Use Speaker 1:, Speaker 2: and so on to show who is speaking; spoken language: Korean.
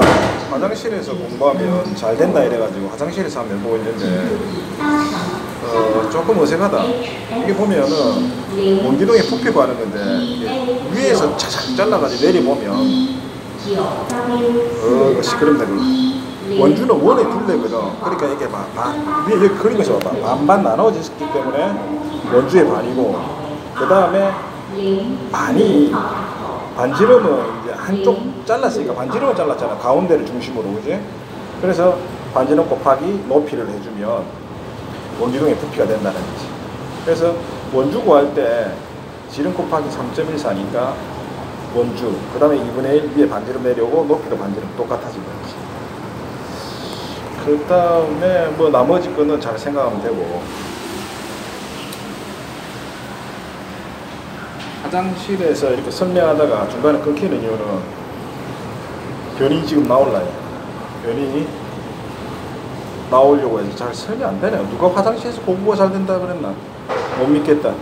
Speaker 1: 화장실에서 공부하면 잘 된다 이래가지고 화장실에서 하면 보고 있는데 어, 조금 어색하다. 이게 보면은 원기둥에 부피고 하는 건데 위에서 차착 잘라가지고 내려보면 어 시끄럽다 그거. 원주는 원에 둘레거든. 그러니까 이게 막 반, 위에 여기 것이 봐봐. 반반 나눠졌기 때문에 원주의 반이고 그 다음에 반이 반지름은 한쪽 잘랐으니까 반지름은 잘랐잖아. 가운데를 중심으로 그지? 그래서 반지름 곱하기 높이를 해주면 원주동의 부피가 된다는 거지. 그래서 원주 구할 때 지름 곱하기 3.14니까 원주, 그 다음에 2분의 1 위에 반지름 내려오고 높이도 반지름 똑같아진 거지. 그 다음에 뭐 나머지 거는 잘 생각하면 되고 화장실에서 이렇게 설명하다가 중간에 끊기는 이유는 변이 지금 나올라요. 변이 나오려고 해서 잘 설명 안 되네요. 누가 화장실에서 공부가 잘 된다 그랬나? 못 믿겠다.